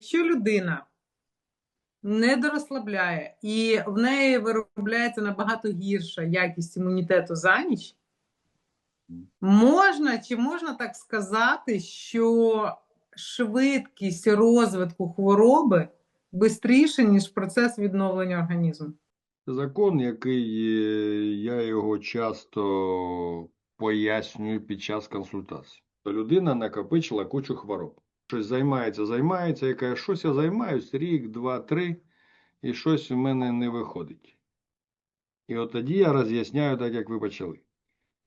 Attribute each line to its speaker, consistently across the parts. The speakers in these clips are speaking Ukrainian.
Speaker 1: Якщо людина не дорозслабляє і в неї виробляється набагато гірша якість імунітету за ніч, можна чи можна так сказати, що швидкість розвитку хвороби швидше, ніж процес відновлення організму?
Speaker 2: Закон, який е, я його часто пояснюю під час консультацій. Людина накопичила кучу хвороб. Щось займається, займається, і каже, щось я займаюсь рік, два, три, і щось у мене не виходить. І от тоді я роз'ясняю так, як ви почали.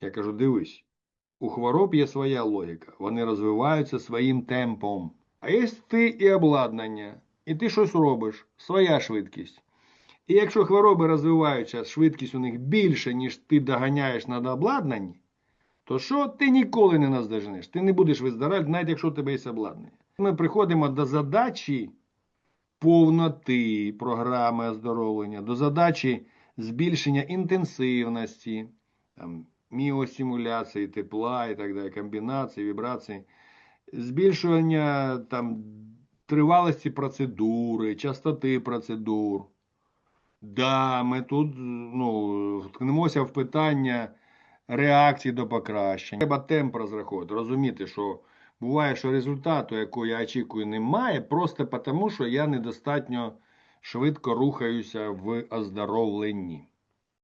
Speaker 2: Я кажу: дивись, у хвороб є своя логіка, вони розвиваються своїм темпом. А є ти і обладнання, і ти щось робиш, своя швидкість. І якщо хвороби розвиваються, швидкість у них більше, ніж ти доганяєш на обладнанні, то що ти ніколи не наздоженеш? Ти не будеш виздоравлювати, навіть якщо у тебе є обладнання. Ми приходимо до задачі повноти програми оздоровлення, до задачі збільшення інтенсивності, там, міостимуляції, тепла і так далі, комбінації, вібрації, збільшування там, тривалості процедури, частоти процедур. Да, ми тут ну, вткнемося в питання реакції до покращення. Треба темп розраховувати, розуміти, що буває, що результату, якого я очікую, немає, просто тому, що я недостатньо швидко рухаюся в оздоровленні.